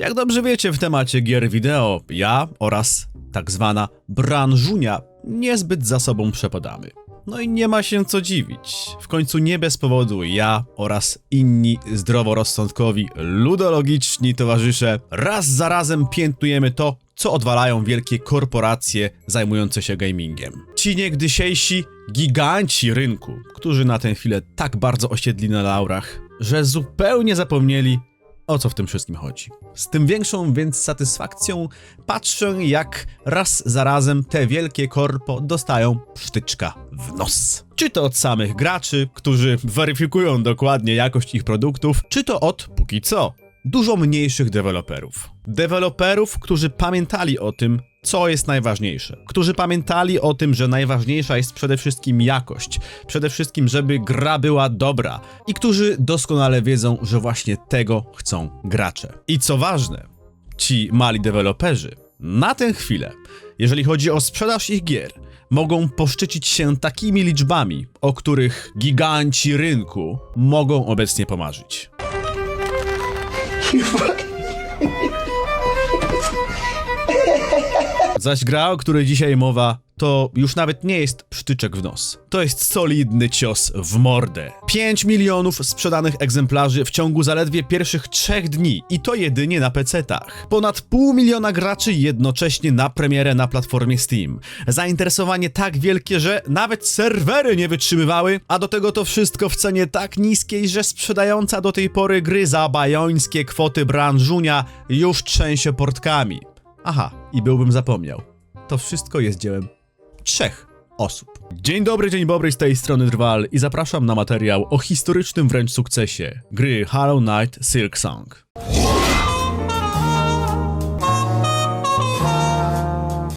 Jak dobrze wiecie, w temacie gier wideo ja oraz tak zwana branżunia niezbyt za sobą przepadamy. No i nie ma się co dziwić. W końcu nie bez powodu ja oraz inni zdroworozsądkowi, ludologiczni towarzysze raz za razem piętnujemy to, co odwalają wielkie korporacje zajmujące się gamingiem. Ci niegdysiejsi giganci rynku, którzy na tę chwilę tak bardzo osiedli na laurach, że zupełnie zapomnieli, o co w tym wszystkim chodzi. Z tym większą więc satysfakcją patrzę, jak raz za razem te wielkie korpo dostają psztyczka w nos. Czy to od samych graczy, którzy weryfikują dokładnie jakość ich produktów, czy to od, póki co, dużo mniejszych deweloperów. Deweloperów, którzy pamiętali o tym, co jest najważniejsze. Którzy pamiętali o tym, że najważniejsza jest przede wszystkim jakość, przede wszystkim, żeby gra była dobra i którzy doskonale wiedzą, że właśnie tego chcą gracze. I co ważne, ci mali deweloperzy na tę chwilę, jeżeli chodzi o sprzedaż ich gier, mogą poszczycić się takimi liczbami, o których giganci rynku mogą obecnie pomarzyć. Zaś gra, o której dzisiaj mowa, to już nawet nie jest psztyczek w nos. To jest solidny cios w mordę. 5 milionów sprzedanych egzemplarzy w ciągu zaledwie pierwszych trzech dni i to jedynie na PC-tach. Ponad pół miliona graczy jednocześnie na premierę na platformie Steam. Zainteresowanie tak wielkie, że nawet serwery nie wytrzymywały, a do tego to wszystko w cenie tak niskiej, że sprzedająca do tej pory gry za bajońskie kwoty branżunia już trzęsie portkami. Aha, i byłbym zapomniał. To wszystko jest dziełem trzech osób. Dzień dobry, dzień dobry, z tej strony Drwal i zapraszam na materiał o historycznym wręcz sukcesie gry Hollow Knight Silk Song.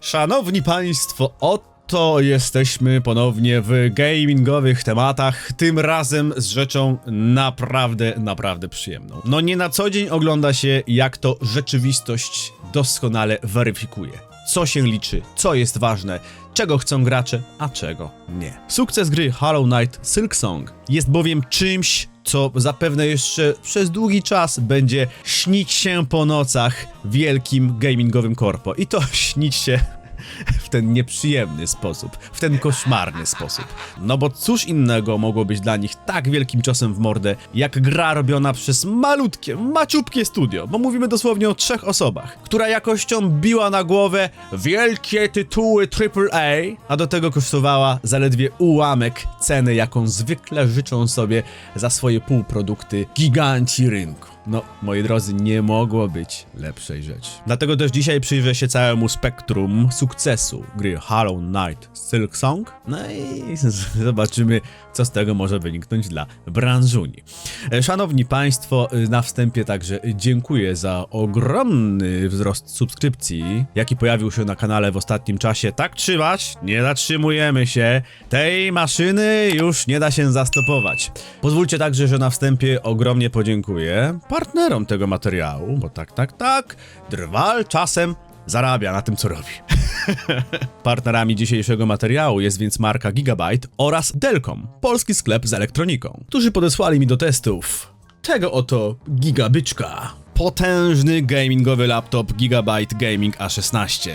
Szanowni Państwo, oto jesteśmy ponownie w gamingowych tematach, tym razem z rzeczą naprawdę, naprawdę przyjemną. No nie na co dzień ogląda się, jak to rzeczywistość doskonale weryfikuje. Co się liczy, co jest ważne, czego chcą gracze, a czego nie. Sukces gry Hollow Knight Silk Song jest bowiem czymś, co zapewne jeszcze przez długi czas będzie śnić się po nocach wielkim gamingowym korpo. I to śnić się w ten nieprzyjemny sposób, w ten koszmarny sposób. No bo cóż innego mogło być dla nich tak wielkim ciosem w mordę, jak gra robiona przez malutkie, maciupkie studio, bo mówimy dosłownie o trzech osobach, która jakością biła na głowę wielkie tytuły AAA, a do tego kosztowała zaledwie ułamek ceny, jaką zwykle życzą sobie za swoje półprodukty giganci rynku. No, moi drodzy, nie mogło być lepszej rzeczy. Dlatego też dzisiaj przyjrzę się całemu spektrum sukcesu gry Hollow Knight Silk Song. No i zobaczymy, co z tego może wyniknąć dla branżuni. E, Szanowni Państwo, e, na wstępie także dziękuję za ogromny wzrost subskrypcji, jaki pojawił się na kanale w ostatnim czasie. Tak trzymać, nie zatrzymujemy się. Tej maszyny już nie da się zastopować. Pozwólcie także, że na wstępie ogromnie podziękuję partnerom tego materiału, bo tak, tak, tak, drwal czasem zarabia na tym, co robi. Partnerami dzisiejszego materiału jest więc marka Gigabyte oraz Delcom, polski sklep z elektroniką, którzy podesłali mi do testów tego oto gigabyczka. Potężny gamingowy laptop Gigabyte Gaming A16.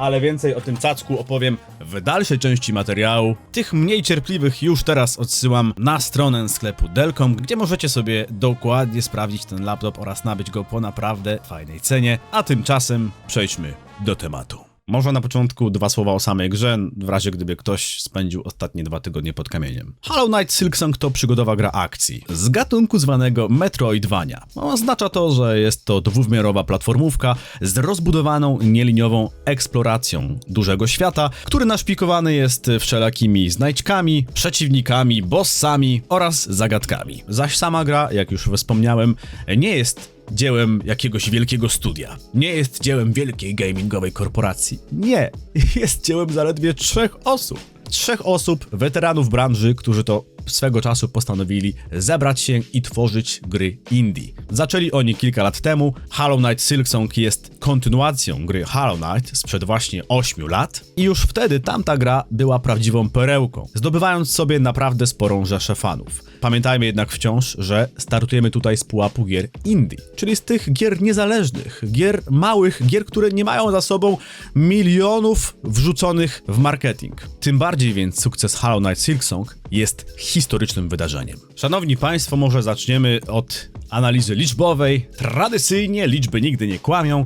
Ale więcej o tym cacku opowiem w dalszej części materiału. Tych mniej cierpliwych już teraz odsyłam na stronę sklepu Delcom, gdzie możecie sobie dokładnie sprawdzić ten laptop oraz nabyć go po naprawdę fajnej cenie. A tymczasem przejdźmy do tematu. Może na początku dwa słowa o samej grze, w razie gdyby ktoś spędził ostatnie dwa tygodnie pod kamieniem. Hollow Knight Silksong to przygodowa gra akcji, z gatunku zwanego Metroidvania. Oznacza to, że jest to dwuwymiarowa platformówka z rozbudowaną, nieliniową eksploracją dużego świata, który naszpikowany jest wszelakimi znajdźkami, przeciwnikami, bossami oraz zagadkami. Zaś sama gra, jak już wspomniałem, nie jest dziełem jakiegoś wielkiego studia. Nie jest dziełem wielkiej gamingowej korporacji. Nie, jest dziełem zaledwie trzech osób. Trzech osób, weteranów branży, którzy to swego czasu postanowili zebrać się i tworzyć gry indie. Zaczęli oni kilka lat temu. Hollow Knight Silksong jest kontynuacją gry Hollow Knight sprzed właśnie 8 lat i już wtedy tamta gra była prawdziwą perełką, zdobywając sobie naprawdę sporą rzeszę fanów. Pamiętajmy jednak wciąż, że startujemy tutaj z pułapu gier indie, czyli z tych gier niezależnych, gier małych, gier, które nie mają za sobą milionów wrzuconych w marketing. Tym bardziej więc sukces Hollow Knight Silksong jest historycznym wydarzeniem. Szanowni Państwo, może zaczniemy od analizy liczbowej. Tradycyjnie liczby nigdy nie kłamią.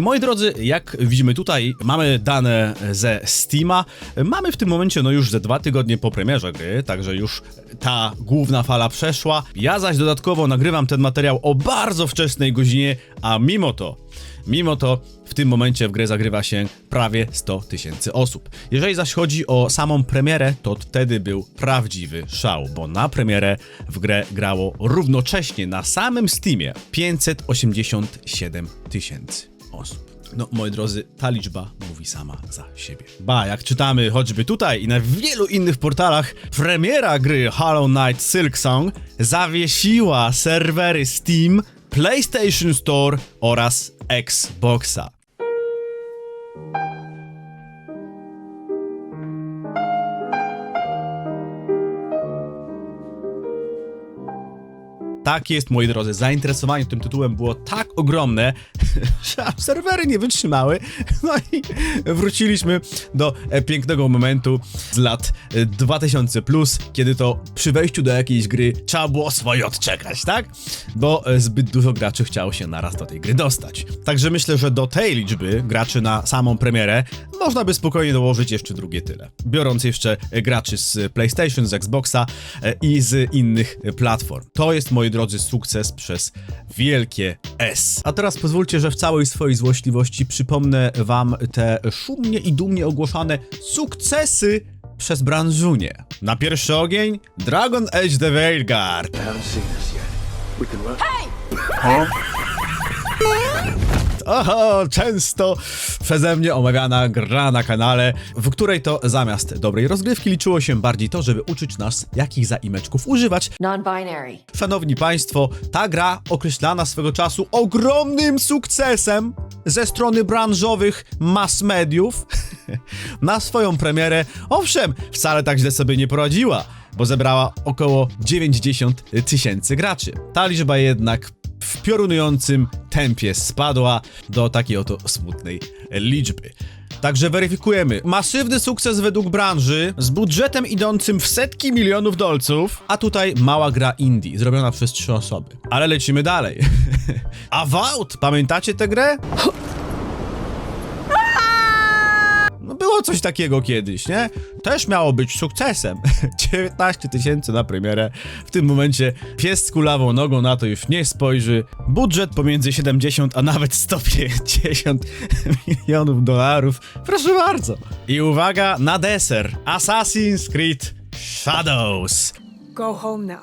Moi drodzy, jak widzimy tutaj, mamy dane ze Steama. Mamy w tym momencie no już ze dwa tygodnie po premierze gry, także już ta główna fala przeszła. Ja zaś dodatkowo nagrywam ten materiał o bardzo wczesnej godzinie, a mimo to Mimo to tym momencie w grę zagrywa się prawie 100 tysięcy osób. Jeżeli zaś chodzi o samą premierę, to wtedy był prawdziwy szał, bo na premierę w grę grało równocześnie na samym Steamie 587 tysięcy osób. No, moi drodzy, ta liczba mówi sama za siebie. Ba, jak czytamy choćby tutaj i na wielu innych portalach, premiera gry Hollow Knight Silksong zawiesiła serwery Steam, PlayStation Store oraz Xboxa. Tak jest, moi drodzy, zainteresowanie tym tytułem było tak ogromne, że serwery nie wytrzymały. No i wróciliśmy do e, pięknego momentu z lat e, 2000, kiedy to przy wejściu do jakiejś gry trzeba było swoje odczekać, tak? Bo e, zbyt dużo graczy chciało się naraz do tej gry dostać. Także myślę, że do tej liczby graczy na samą premierę można by spokojnie dołożyć jeszcze drugie tyle. Biorąc jeszcze graczy z PlayStation, z Xboxa i z innych platform. To jest, drodzy, sukces przez wielkie S. A teraz pozwólcie, że w całej swojej złośliwości przypomnę wam te szumnie i dumnie ogłoszone sukcesy przez branżunię. Na pierwszy ogień Dragon Age The Veilguard. I Oho, często przeze mnie omawiana gra na kanale, w której to zamiast dobrej rozgrywki liczyło się bardziej to, żeby uczyć nas, jakich zaimeczków używać. Non-binary. Szanowni Państwo, ta gra określana swego czasu ogromnym sukcesem ze strony branżowych mass mediów na swoją premierę, owszem, wcale tak źle sobie nie poradziła, bo zebrała około 90 tysięcy graczy. Ta liczba jednak w piorunującym tempie spadła do takiej oto smutnej liczby. Także weryfikujemy. Masywny sukces według branży, z budżetem idącym w setki milionów dolców, a tutaj mała gra indie, zrobiona przez trzy osoby. Ale lecimy dalej. Avowed! Pamiętacie tę grę? No było coś takiego kiedyś, nie? Też miało być sukcesem. 19 tysięcy na premierę. W tym momencie pies z kulawą nogą na to już nie spojrzy. Budżet pomiędzy 70 a nawet 150 milionów dolarów. Proszę bardzo. I uwaga na deser. Assassin's Creed Shadows. Go home now.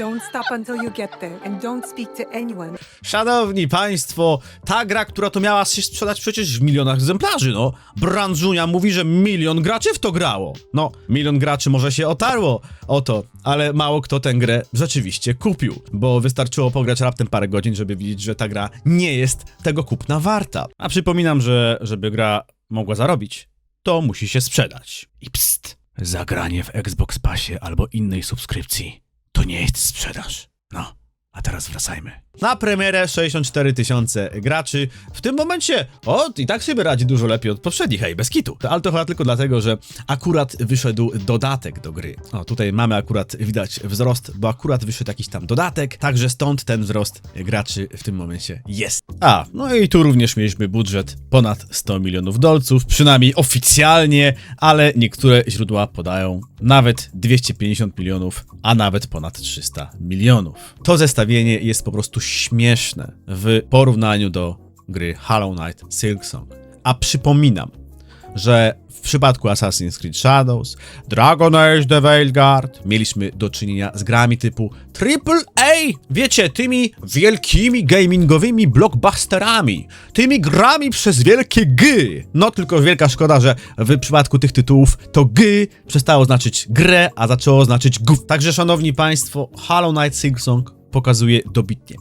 Don't stop until you get there and don't speak to anyone. Szanowni Państwo, ta gra, która to miała się sprzedać przecież w milionach egzemplarzy, no. Branżunia mówi, że milion graczy w to grało. No, milion graczy może się otarło o to, ale mało kto tę grę rzeczywiście kupił, bo wystarczyło pograć raptem parę godzin, żeby widzieć, że ta gra nie jest tego kupna warta. A przypominam, że żeby gra mogła zarobić, to musi się sprzedać. I pst, zagranie w Xbox Passie albo innej subskrypcji to nie jest sprzedaż. No. A teraz wracajmy. Na premierę 64 tysiące graczy. W tym momencie, o, i tak sobie radzi dużo lepiej od poprzednich, hej, bez kitu. Ale to chyba tylko dlatego, że akurat wyszedł dodatek do gry. O, tutaj mamy akurat, widać wzrost, bo akurat wyszedł jakiś tam dodatek, także stąd ten wzrost graczy w tym momencie jest. A, no i tu również mieliśmy budżet ponad 100 milionów dolców, przynajmniej oficjalnie, ale niektóre źródła podają nawet 250 milionów, a nawet ponad 300 milionów. To zestawienie jest po prostu śmieszne w porównaniu do gry Hollow Knight Silksong. A przypominam, że w przypadku Assassin's Creed Shadows, Dragon Age The Veilguard mieliśmy do czynienia z grami typu AAA. Wiecie, tymi wielkimi gamingowymi blockbusterami, tymi grami przez wielkie G. No tylko wielka szkoda, że w przypadku tych tytułów to G przestało znaczyć grę, a zaczęło znaczyć gów. Także szanowni państwo, Hollow Knight Silksong pokazuje dobitnie,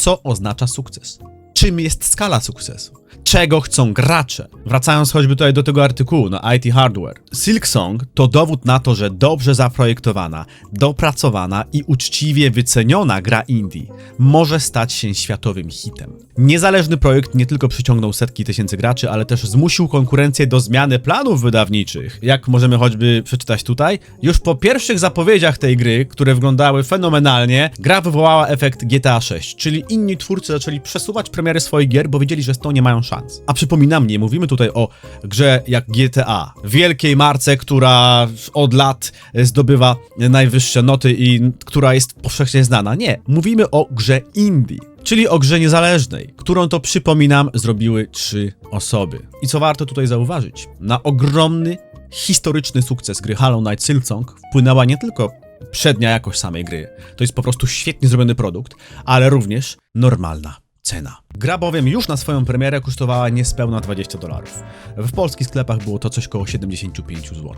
co oznacza sukces. Czym jest skala sukcesu? Czego chcą gracze? Wracając choćby tutaj do tego artykułu na IT Hardware. Silksong to dowód na to, że dobrze zaprojektowana, dopracowana i uczciwie wyceniona gra indie może stać się światowym hitem. Niezależny projekt nie tylko przyciągnął setki tysięcy graczy, ale też zmusił konkurencję do zmiany planów wydawniczych. Jak możemy choćby przeczytać tutaj, już po pierwszych zapowiedziach tej gry, które wyglądały fenomenalnie, gra wywołała efekt GTA 6, czyli inni twórcy zaczęli przesuwać premiery swoich gier, bo wiedzieli, że z tą nie mają szans. A przypominam, nie mówimy tutaj o grze jak GTA, wielkiej marce, która od lat zdobywa najwyższe noty i która jest powszechnie znana. Nie, mówimy o grze indie. Czyli o grze niezależnej, którą to przypominam zrobiły trzy osoby. I co warto tutaj zauważyć, na ogromny, historyczny sukces gry Hollow Knight Silksong wpłynęła nie tylko przednia jakość samej gry, to jest po prostu świetnie zrobiony produkt, ale również normalna cena. Gra bowiem już na swoją premierę kosztowała niespełna 20 dolarów. W polskich sklepach było to coś koło 75 zł.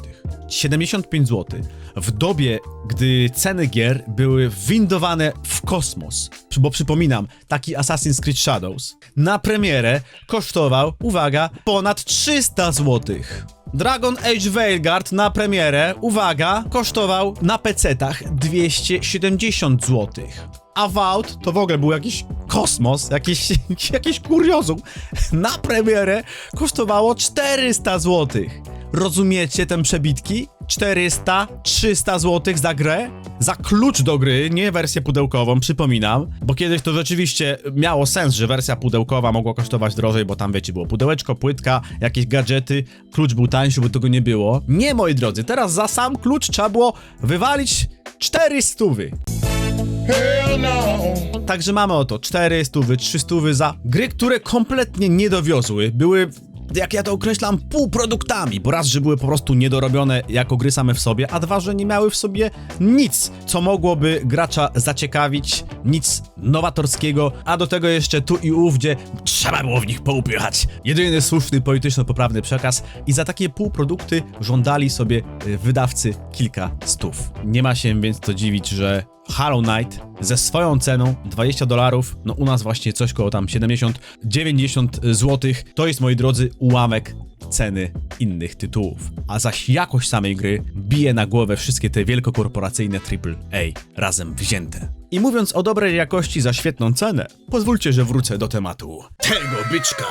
75 zł w dobie, gdy ceny gier były windowane w kosmos. Bo przypominam, taki Assassin's Creed Shadows na premierę kosztował, uwaga, ponad 300 zł. Dragon Age Veilguard na premierę, uwaga, kosztował na PC-tach 270 zł. A Vault to w ogóle był jakiś kosmos, jakiś, jakiś kuriozum. Na premierę kosztowało 400 zł. Rozumiecie ten przebitki? 400, 300 zł za grę? Za klucz do gry, nie wersję pudełkową, przypominam. Bo kiedyś to rzeczywiście miało sens, że wersja pudełkowa mogła kosztować drożej, bo tam wiecie, było pudełeczko, płytka, jakieś gadżety, klucz był tańszy, bo tego nie było. Nie, moi drodzy, teraz za sam klucz trzeba było wywalić 400. Także mamy oto 400, 300 za gry, które kompletnie nie dowiozły. Były, jak ja to określam, półproduktami, bo raz, że były po prostu niedorobione jako gry same w sobie, a dwa, że nie miały w sobie nic, co mogłoby gracza zaciekawić, nic nowatorskiego, a do tego jeszcze tu i ówdzie trzeba było w nich poupychać. Jedyny słuszny, polityczno-poprawny przekaz i za takie półprodukty żądali sobie y, wydawcy kilka stów. Nie ma się więc co dziwić, że Hollow Knight ze swoją ceną 20 dolarów, no u nas właśnie coś koło tam 70-90 zł, to jest moi drodzy ułamek ceny innych tytułów. A zaś jakość samej gry bije na głowę wszystkie te wielkokorporacyjne AAA razem wzięte. I mówiąc o dobrej jakości za świetną cenę, pozwólcie, że wrócę do tematu tego byczka.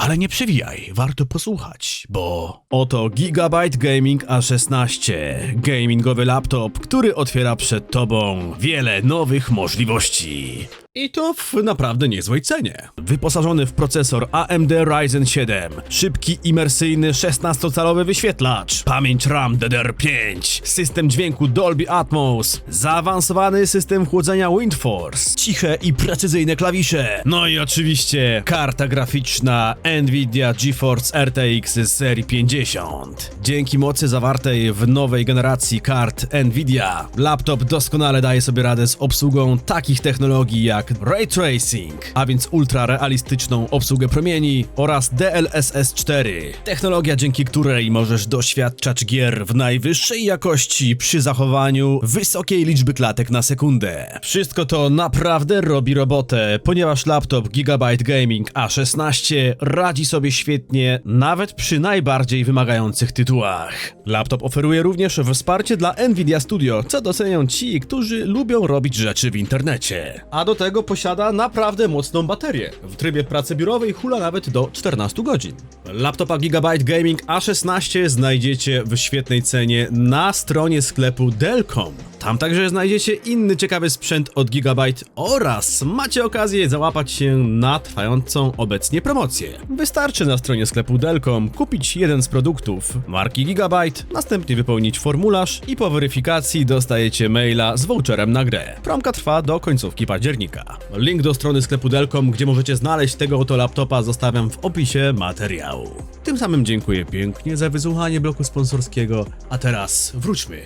Ale nie przewijaj, warto posłuchać, bo oto Gigabyte Gaming A16, gamingowy laptop, który otwiera przed tobą wiele nowych możliwości. I to w naprawdę niezłej cenie. Wyposażony w procesor AMD Ryzen 7, szybki imersyjny 16-calowy wyświetlacz, pamięć RAM DDR5, system dźwięku Dolby Atmos, zaawansowany system chłodzenia WindForce, ciche i precyzyjne klawisze, no i oczywiście karta graficzna Nvidia GeForce RTX z serii 50. Dzięki mocy zawartej w nowej generacji kart Nvidia, laptop doskonale daje sobie radę z obsługą takich technologii jak Ray Tracing, a więc ultra realistyczną obsługę promieni oraz DLSS 4. Technologia, dzięki której możesz doświadczać gier w najwyższej jakości przy zachowaniu wysokiej liczby klatek na sekundę. Wszystko to naprawdę robi robotę, ponieważ laptop Gigabyte Gaming A16 radzi sobie świetnie nawet przy najbardziej wymagających tytułach. Laptop oferuje również wsparcie dla Nvidia Studio, co docenią ci, którzy lubią robić rzeczy w internecie. A do tego posiada naprawdę mocną baterię. W trybie pracy biurowej hula nawet do 14 godzin. Laptopa Gigabyte Gaming A16 znajdziecie w świetnej cenie na stronie sklepu Dell.com. Tam także znajdziecie inny ciekawy sprzęt od Gigabyte oraz macie okazję załapać się na trwającą obecnie promocję. Wystarczy na stronie sklepu Delcom kupić jeden z produktów marki Gigabyte, następnie wypełnić formularz i po weryfikacji dostajecie maila z voucherem na grę. Promka trwa do końcówki października. Link do strony sklepu Delcom, gdzie możecie znaleźć tego oto laptopa zostawiam w opisie materiału. Tym samym dziękuję pięknie za wysłuchanie bloku sponsorskiego, a teraz wróćmy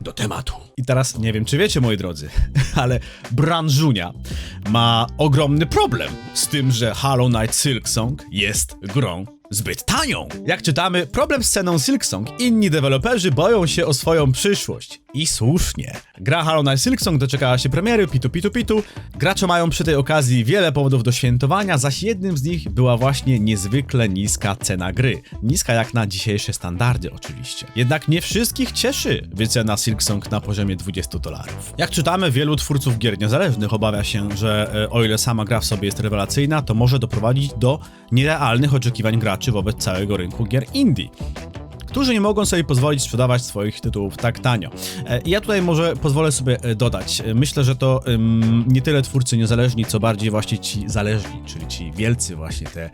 do tematu. I teraz nie wiem, czy wiecie, moi drodzy, ale branżunia ma ogromny problem z tym, że Hollow Knight Silksong jest grą zbyt tanią. Jak czytamy, problem z ceną Silksong, inni deweloperzy boją się o swoją przyszłość. I słusznie. Gra Hollow Knight Silksong doczekała się premiery, pitu pitu pitu. Gracze mają przy tej okazji wiele powodów do świętowania, zaś jednym z nich była właśnie niezwykle niska cena gry. Niska jak na dzisiejsze standardy oczywiście. Jednak nie wszystkich cieszy wycena Silksong na poziomie 20 dolarów. Jak czytamy, wielu twórców gier niezależnych obawia się, że e, o ile sama gra w sobie jest rewelacyjna, to może doprowadzić do nierealnych oczekiwań graczy wobec całego rynku gier indie którzy nie mogą sobie pozwolić sprzedawać swoich tytułów tak tanio. E, Ja tutaj może pozwolę sobie e, dodać. E, Myślę, że to nie tyle twórcy niezależni, co bardziej właśnie ci zależni, czyli ci wielcy właśnie te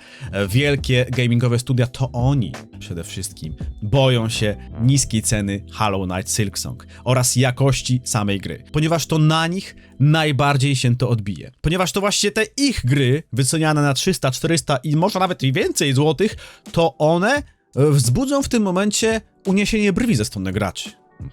wielkie gamingowe studia, to oni przede wszystkim boją się niskiej ceny Hollow Knight Silksong oraz jakości samej gry, ponieważ to na nich najbardziej się to odbije. Ponieważ to właśnie te ich gry, wyceniane na 300, 400 i może nawet i więcej złotych, to one wzbudzą w tym momencie uniesienie brwi ze strony graczy.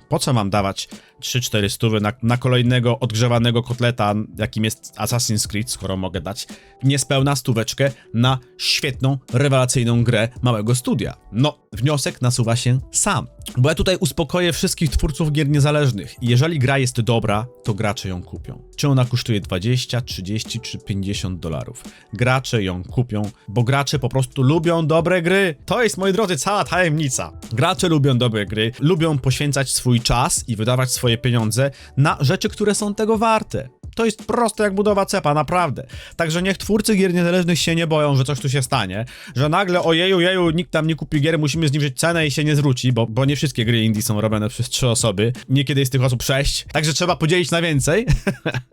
Po co mam dawać 3-4 stówy na, na kolejnego odgrzewanego kotleta, jakim jest Assassin's Creed, skoro mogę dać niespełna stóweczkę na świetną, rewelacyjną grę małego studia? No, wniosek nasuwa się sam. Bo ja tutaj uspokoję wszystkich twórców gier niezależnych. Jeżeli gra jest dobra, to gracze ją kupią. Czy ona kosztuje 20, 30 czy 50 dolarów. Gracze ją kupią, bo gracze po prostu lubią dobre gry. To jest, moi drodzy, cała tajemnica. Gracze lubią dobre gry, lubią poświęcać swój czas i wydawać swoje pieniądze na rzeczy, które są tego warte. To jest proste jak budowa cepa, naprawdę. Także niech twórcy gier niezależnych się nie boją, że coś tu się stanie, że nagle ojeju, jeju, nikt tam nie kupi gier, musimy zniżyć cenę i się nie zwróci, bo, bo nie wszystkie gry indie są robione przez trzy osoby, niekiedy jest tych osób sześć, także trzeba podzielić na więcej.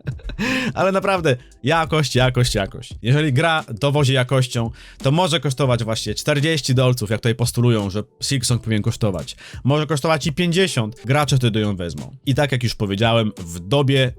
Ale naprawdę, jakość, jakość, jakość. Jeżeli gra dowozi jakością, to może kosztować właśnie 40 dolców, jak tutaj postulują, że Silksong powinien kosztować. Może kosztować i 50. Gracze wtedy ją wezmą. I tak jak już powiedziałem, w dobie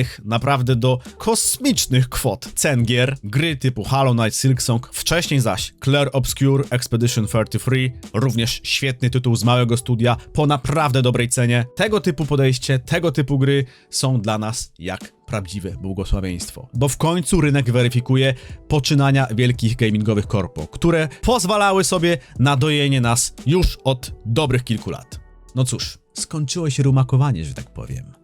wywindowanych naprawdę do kosmicznych kwot cen gier, gry typu Hollow Knight Silksong, wcześniej zaś Claire Obscure Expedition 33, również świetny tytuł z małego studia, po naprawdę dobrej cenie. Tego typu podejście, tego typu gry są dla nas jak prawdziwe błogosławieństwo. Bo w końcu rynek weryfikuje poczynania wielkich gamingowych korpo, które pozwalały sobie na dojenie nas już od dobrych kilku lat. No cóż, skończyło się rumakowanie, że tak powiem.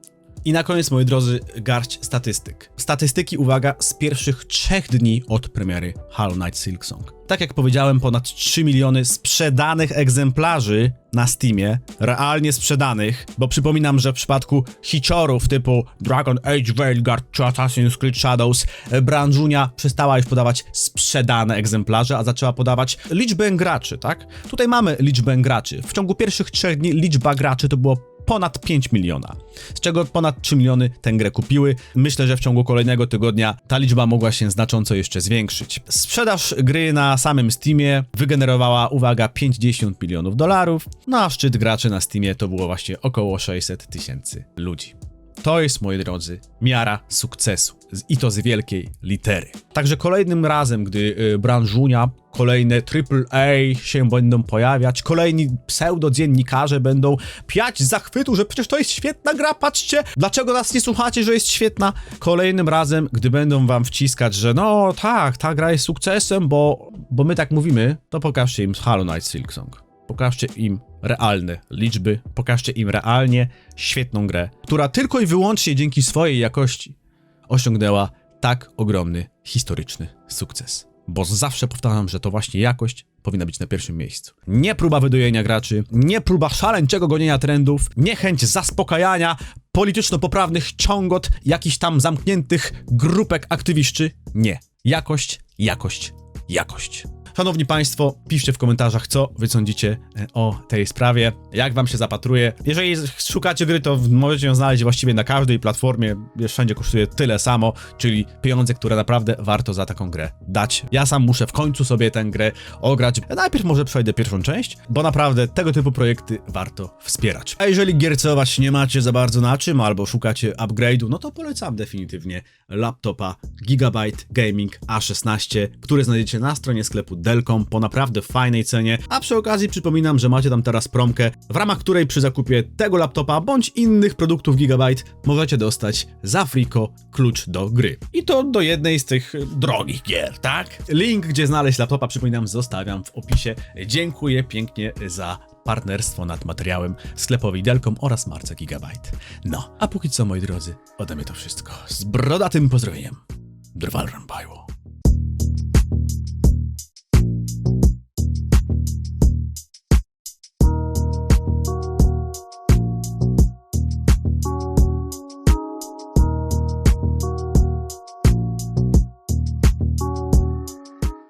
I na koniec, moi drodzy, garść statystyk. Statystyki, uwaga, z pierwszych trzech dni od premiery Hollow Knight Silksong. Tak jak powiedziałem, ponad 3 miliony sprzedanych egzemplarzy na Steamie, realnie sprzedanych, bo przypominam, że w przypadku hiciorów typu Dragon Age Veilguard czy Assassin's Creed Shadows, e, branżunia przestała już podawać sprzedane egzemplarze, a zaczęła podawać liczbę graczy, tak? Tutaj mamy liczbę graczy. W ciągu pierwszych trzech dni liczba graczy to było ponad 5 miliona, z czego ponad 3 miliony tę grę kupiły. Myślę, że w ciągu kolejnego tygodnia ta liczba mogła się znacząco jeszcze zwiększyć. Sprzedaż gry na samym Steamie wygenerowała, uwaga, 50 milionów dolarów, no a szczyt graczy na Steamie to było właśnie około 600 tysięcy ludzi. To jest, moi drodzy, miara sukcesu. I to z wielkiej litery. Także kolejnym razem, gdy y, branżunia, kolejne AAA się będą pojawiać, kolejni pseudodziennikarze będą piać z zachwytu, że przecież to jest świetna gra, patrzcie, dlaczego nas nie słuchacie, że jest świetna. Kolejnym razem, gdy będą wam wciskać, że no tak, ta gra jest sukcesem, bo, bo my tak mówimy, to pokażcie im Hollow Knight Silksong. Pokażcie im realne liczby, pokażcie im realnie świetną grę, która tylko i wyłącznie dzięki swojej jakości osiągnęła tak ogromny historyczny sukces. Bo zawsze powtarzam, że to właśnie jakość powinna być na pierwszym miejscu. Nie próba wydojenia graczy, nie próba szaleńczego gonienia trendów, nie chęć zaspokajania polityczno-poprawnych ciągot jakichś tam zamkniętych grupek aktywiszczy. Nie. Jakość, jakość, jakość. Szanowni Państwo, piszcie w komentarzach, co wy sądzicie e, o tej sprawie, jak wam się zapatruje. Jeżeli szukacie gry, to możecie ją znaleźć właściwie na każdej platformie, wszędzie kosztuje tyle samo, czyli pieniądze, które naprawdę warto za taką grę dać. Ja sam muszę w końcu sobie tę grę ograć. Najpierw może przejdę pierwszą część, bo naprawdę tego typu projekty warto wspierać. A jeżeli giercować nie macie za bardzo na czym, albo szukacie upgrade'u, no to polecam definitywnie laptopa Gigabyte Gaming A16, który znajdziecie na stronie sklepu Delcom po naprawdę fajnej cenie. A przy okazji przypominam, że macie tam teraz promkę, w ramach której przy zakupie tego laptopa bądź innych produktów Gigabyte możecie dostać za friko klucz do gry. I to do jednej z tych drogich gier, tak? Link, gdzie znaleźć laptopa, przypominam, zostawiam w opisie. Dziękuję pięknie za partnerstwo nad materiałem sklepowi Delcom oraz marce Gigabyte. No, a póki co, moi drodzy, ode mnie to wszystko. Z brodatym pozdrowieniem. Drwal Rampajło.